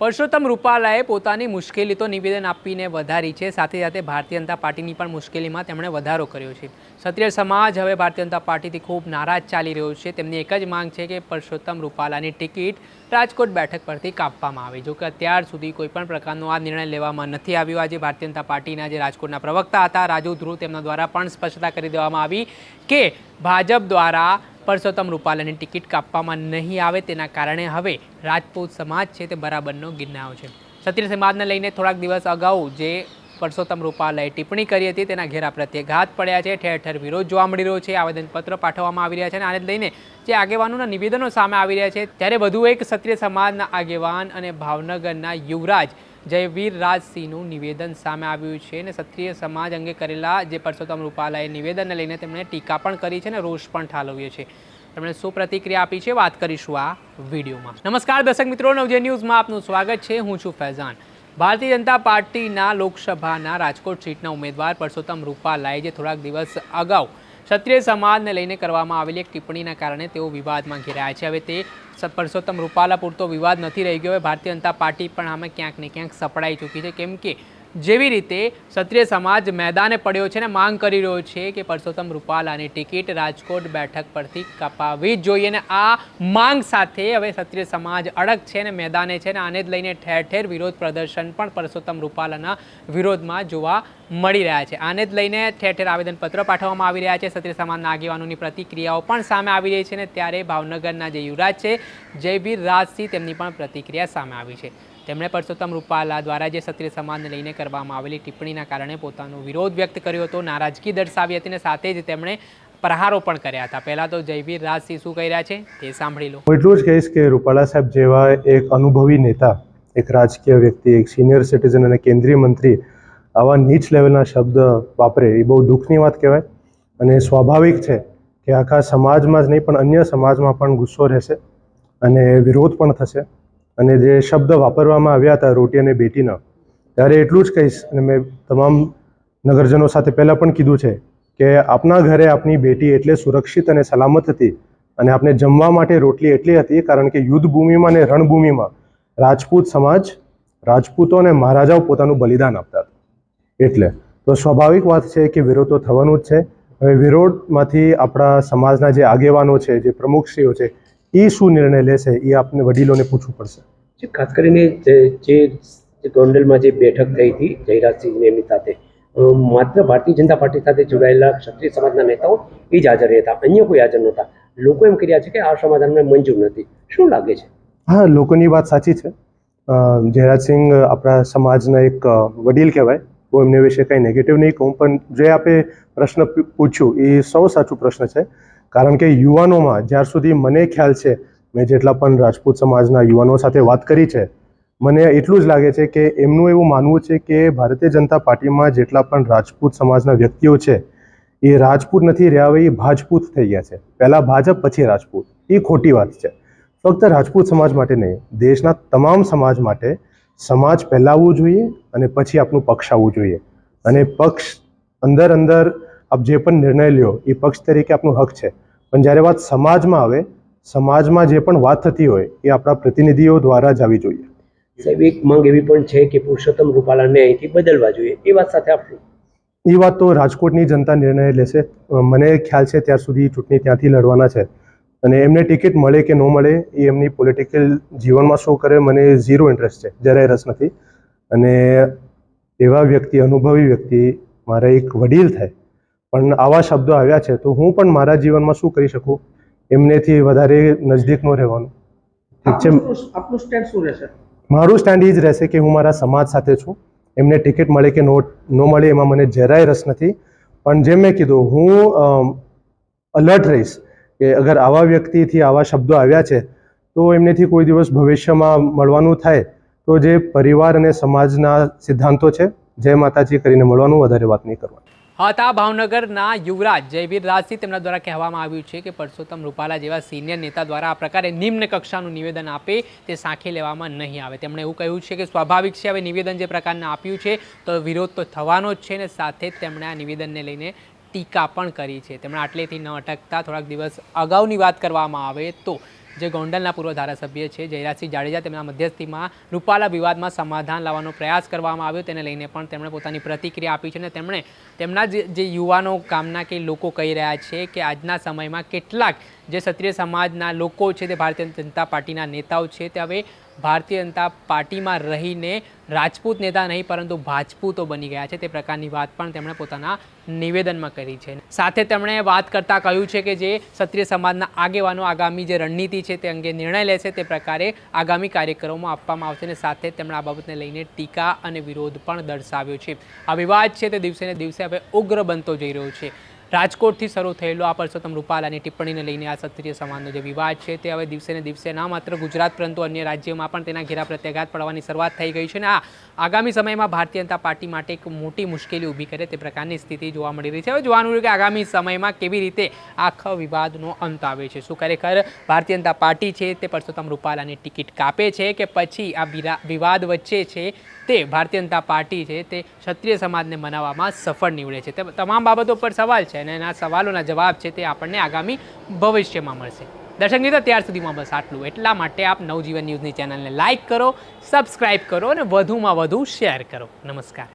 પરસોત્તમ રૂપાલાએ પોતાની મુશ્કેલી તો નિવેદન આપીને વધારી છે. સાથે સાથે ભારતીય જનતા પાર્ટીની પણ મુશ્કેલીમાં તેમણે વધારો કર્યો છે. ક્ષત્રિય સમાજ હવે ભારતીય જનતા પાર્ટીથી ખૂબ નારાજ ચાલી રહ્યો છે. તેમની એક જ માંગ છે કે પરસોત્તમ રૂપાલાની ટિકિટ રાજકોટ બેઠક પરથી કાપવામાં આવે. જોકે અત્યાર સુધી કોઈપણ પ્રકારનો આ નિર્ણય લેવામાં નથી આવ્યો. આજે ભારતીય જનતા પાર્ટીના જે રાજકોટના પ્રવક્તા હતા, રાજુ ધ્રુવ તેમના દ્વારા પણ સ્પષ્ટતા કરી દેવામાં આવી કે ભાજપ દ્વારા પરસોત્તમ રૂપાલાની ટિકિટ કાપવામાં નહીં આવે તેના કારણે હવે રાજપૂત સમાજ છે તે બરાબરનો ગિરનારો છે. ક્ષત્રિય સમાજને લઈને થોડાક દિવસ અગાઉ જે પરસોત્તમ રૂપાલાએ ટિપ્પણી કરી હતી તેના ઘેરા પ્રત્યાઘાત પડ્યા છે. ઠેર ઠેર વિરોધ જોવા મળી રહ્યો છે. આવેદનપત્ર પાઠવવામાં આવી રહ્યા છે અને આને લઈને જે આગેવાનોના નિવેદનો સામે આવી રહ્યા છે, ત્યારે વધુ એક ક્ષત્રિય સમાજના આગેવાન અને ભાવનગરના યુવરાજ જયવીર રાજસિંહનું નિવેદન સામે આવ્યું છે અને ક્ષત્રિય સમાજ અંગે કરેલા જે પરસોત્તમ રૂપાલાએ નિવેદનને લઈને તેમણે ટીકા પણ કરી છે અને રોષ પણ ઠાલવ્યો છે. તેમણે શું પ્રતિક્રિયા આપી છે. વાત કરીશું આ વિડીયોમાં. નમસ્કાર દર્શક મિત્રો, નવજે ન્યૂઝમાં આપનું સ્વાગત છે. હું છું ફૈઝાન. ભારતીય જનતા પાર્ટીના લોકસભાના રાજકોટ સીટના ઉમેદવાર પરસોત્તમ રૂપાલાએ જે થોડાક દિવસ અગાઉ ક્ષત્રિય સમાજને લઈને કરવામાં આવેલી એક ટિપ્પણીના કારણે તેઓ વિવાદમાં ઘેરાયા છે. હવે તે પરસોત્તમ રૂપાલા પૂરતો વિવાદ નથી રહી ગયો. હવે ભારતીય જનતા પાર્ટી પણ આમાં ક્યાંક ને ક્યાંક સપડાઈ ચૂકી છે. કેમ કે જેવી રીતે ક્ષત્રિય સમાજ મેદાને પડ્યો છે ને માંગ કરી રહ્યો છે કે પરસોત્તમ રૂપાલાની ટિકિટ રાજકોટ બેઠક પરથી કપાવવી જ જોઈએ ને આ માંગ સાથે હવે ક્ષત્રિય સમાજ અડગ છે ને મેદાને છે ને આને જ લઈને ઠેર ઠેર વિરોધ પ્રદર્શન પણ પરસોત્તમ રૂપાલાના વિરોધમાં જોવા મળી રહ્યા છે. આને જ લઈને ઠેર ઠેર આવેદનપત્ર પાઠવવામાં આવી રહ્યા છે. ક્ષત્રિય સમાજના આગેવાનોની પ્રતિક્રિયાઓ પણ સામે આવી રહી છે ને ત્યારે ભાવનગરના જે યુવરાજ છે જયવીર રાજસિંહ તેમની પણ પ્રતિક્રિયા સામે આવી છે. તેમણે પરસોત્તમ રૂપાલા દ્વારા જે ક્ષત્રિય સમાજને લઈને કરવામાં આવેલી ટિપ્પણીના કારણે પોતાનો વિરોધ વ્યક્ત કર્યો હતો, નારાજગી દર્શાવી હતી અને સાથે જ તેમણે પ્રહારો પણ કર્યા હતા. પહેલાં તો જયવીર રાજસિંહ શું કહી રહ્યા છે તે સાંભળી લો. એટલું જ કહીશ કે રૂપાલા સાહેબ જેવા એક અનુભવી નેતા, એક રાજકીય વ્યક્તિ, એક સિનિયર સિટીઝન અને કેન્દ્રીય મંત્રી આવા નીચ લેવલના શબ્દ વાપરે એ બહુ દુઃખની વાત કહેવાય. અને સ્વાભાવિક છે કે આખા સમાજમાં જ નહીં પણ અન્ય સમાજમાં પણ ગુસ્સો રહેશે અને વિરોધ પણ થશે. અને જે શબ્દ વાપરવામાં આવ્યા હતા, રોટી અને બેટીના, ત્યારે એટલું જ કહીશ અને મેં તમામ નગરજનો સાથે પહેલાં પણ કીધું છે કે આપના ઘરે આપની બેટી એટલે સુરક્ષિત અને સલામત હતી અને આપણે જમવા માટે રોટલી એટલી હતી કારણ કે યુદ્ધ ભૂમિમાં અને રણભૂમિમાં રાજપૂત સમાજ, રાજપૂતો અને મહારાજાઓ પોતાનું બલિદાન આપતા હતા. એટલે તો સ્વાભાવિક વાત છે કે વિરોધ તો થવાનું જ છે. હવે વિરોધમાંથી આપણા સમાજના જે આગેવાનો છે, જે પ્રમુખશ્રીઓ છે એ શું નિર્ણય લેશે એ આપને વડીલોને પૂછવું પડશે. ખાસ કરીને જે ગોંડલમાં જે બેઠક થઈ હતી જયરાજસિંહ એમની સાથે માત્ર ભારતીય જનતા પાર્ટી સાથે જોડાયેલા ક્ષત્રિય સમાજના નેતાઓ એ જ હાજર હતા. અન્ય કોઈ હાજર નહોતા. લોકો એમ કર્યા છે કે આ સમાધાનને મંજૂર નથી. શું લાગે છે? હા, લોકોની વાત સાચી છે. જયરાજસિંહ આપણા સમાજના એક વડીલ કહેવાય. હું એમને વિશે કંઈ નેગેટિવ નહીં કહું, પણ જે આપે પ્રશ્ન પૂછ્યું એ સૌ સાચું પ્રશ્ન છે. કારણ કે યુવાનોમાં જ્યાર સુધી મને ખ્યાલ છે મેં જેટલા પણ રાજપૂત સમાજના યુવાનો સાથે વાત કરી છે, મને એટલું જ લાગે છે કે એમનું એવું માનવું છે કે ભારતીય જનતા પાર્ટીમાં જેટલા પણ રાજપૂત સમાજના વ્યક્તિઓ છે, એ રાજપૂત નથી રહ્યા હવે એ ભાજપૂત થઈ ગયા છે. પહેલાં ભાજપ, પછી રાજપૂત. એ ખોટી વાત છે. ફક્ત રાજપૂત સમાજ માટે નહીં, દેશના તમામ સમાજ માટે સમાજ પહેલાં આવવું જોઈએ અને પછી આપનું પક્ષ આવવું જોઈએ. અને પક્ષ અંદર અંદર આપ જે પણ નિર્ણય લ્યો, એ પક્ષ તરીકે આપનું હક છે. પણ જ્યારે વાત સમાજમાં આવે સમાજમાં જે પણ વાત થતી હોય એ આપણા પ્રતિનિધિઓ દ્વારા જ આવી જોઈએ. સાહેબ એક માંગ એવી પણ છે કે પુરુષોત્તમ રૂપાલાને અહીંથી બદલવા જોઈએ. એ વાત સાથે આપ એ વાત તો રાજકોટની જનતા નિર્ણય લેશે. મને ખ્યાલ છે ત્યાર સુધી ચૂંટણી ત્યાંથી લડવાના છે. અને એમને ટિકિટ મળે કે ન મળે એ એમની પોલિટિકલ જીવનમાં શું કરે મને ઝીરો ઇન્ટરેસ્ટ છે જરાય રસ નથી. અને એવા વ્યક્તિ અનુભવી વ્યક્તિ મારા એક વડીલ થાય. પણ આવા શબ્દો આવ્યા છે તો હું પણ મારા જીવનમાં શું કરી શકું? એમનેથી વધારે નજદીક ન રહેવાનું. ઠીક છે? આપનું સ્ટેન્ડ શું રહેશે? મારું સ્ટેન્ડ એ જ રહેશે કે હું મારા સમાજ સાથે છું. એમને ટિકિટ મળે કે નો ન મળે એમાં મને જરાય રસ નથી. પણ જેમ મેં કીધું હું અલર્ટ રહીશ કે અગર આવા વ્યક્તિથી આવા શબ્દો આવ્યા છે તો એમનેથી કોઈ દિવસ ભવિષ્યમાં મળવાનું થાય. તો જે પરિવાર અને સમાજના સિદ્ધાંતો છે જય માતાજી કરીને મળવાનું વધારે વાત નહીં કરવાની. હતા ભાવનગરના યુવરાજ જયવીર રાજસિંહ તેમના દ્વારા કહેવામાં આવ્યું છે કે પરસોત્તમ રૂપાલા જેવા સિનિયર નેતા દ્વારા આ પ્રકારે નિમ્ન કક્ષાનું નિવેદન આપે તે સાંખી લેવામાં નહીં આવે. તેમણે એવું કહ્યું છે કે સ્વાભાવિક છે, હવે નિવેદન જે પ્રકારના આપ્યું છે તો વિરોધ તો થવાનો જ છે ને સાથે જ તેમણે આ નિવેદનને લઈને ટીકા પણ કરી છે. તેમણે આટલેથી ન અટકતા, થોડાક દિવસ અગાઉની વાત કરવામાં આવે તો જે ગોંડલના પૂર્વ ધારાસભ્ય છે, જયરાજસિંહ જાડેજા, તેમના મધ્યસ્થીમાં રૂપાલા વિવાદમાં સમાધાન લાવવાનો પ્રયાસ કરવામાં આવ્યો. તેને લઈને પણ તેમણે પોતાની પ્રતિક્રિયા આપી છે અને તેમણે તેમના જે યુવાનો કામના કે લોકો કહી રહ્યા છે કે આજના સમયમાં કેટલાક જે ક્ષત્રિય સમાજના લોકો છે, તે ભારતીય જનતા પાર્ટીના નેતાઓ છે, તે હવે ભારતીય જનતા પાર્ટીમાં રહીને રાજપૂત નેતા નહીં, પરંતુ ભાજપૂતો બની ગયા છે. તે પ્રકારની વાત પણ તેમણે પોતાના નિવેદનમાં કરી છે. સાથે તેમણે વાત કરતાં કહ્યું છે કે જે ક્ષત્રિય સમાજના આગેવાનો આગામી જે રણનીતિ છે તે અંગે નિર્ણય લેશે, તે પ્રકારે આગામી કાર્યક્રમોમાં આપવામાં આવશે અને સાથે તેમણે આ બાબતને લઈને ટીકા અને વિરોધ પણ દર્શાવ્યો છે. આ વિવાદ છે તે દિવસે ને દિવસે હવે ઉગ્ર બનતો જઈ રહ્યો છે. રાજકોટથી શરૂ થયેલો આ પરસોત્તમ રૂપાલાની ટિપ્પણીને લઈને આ ક્ષત્રિય સમાજનો જે વિવાદ છે તે હવે દિવસે ને દિવસે ના માત્ર ગુજરાત પરંતુ અન્ય રાજ્યોમાં પણ તેના ઘેરા પ્રત્યાઘાત પડવાની શરૂઆત થઈ ગઈ છે અને આ આગામી સમયમાં ભારતીય જનતા પાર્ટી માટે એક મોટી મુશ્કેલી ઊભી કરે તે પ્રકારની સ્થિતિ જોવા મળી રહી છે. હવે જોવાનું કે આગામી સમયમાં કેવી રીતે આખા વિવાદનો અંત આવે છે. શું ખરેખર ભારતીય જનતા પાર્ટી છે તે પરસોત્તમ રૂપાલાની ટિકિટ કાપે છે કે પછી આ વિવાદ વચ્ચે છે તે ભારતીય જનતા પાર્ટી છે તે ક્ષત્રિય સમાજને મનાવવામાં સફળ નીવડે છે? તે તમામ બાબતો પર સવાલ અને એના સવાલોના જવાબ છે તે આપણને આગામી ભવિષ્યમાં મળશે. દર્શક મિત્રો, ત્યાર સુધીમાં બસ આટલું. એટલા માટે આપ નવજીવન ન્યૂઝની ચેનલને લાઇક કરો, સબસ્ક્રાઇબ કરો અને વધુમાં વધુ શેર કરો. નમસ્કાર.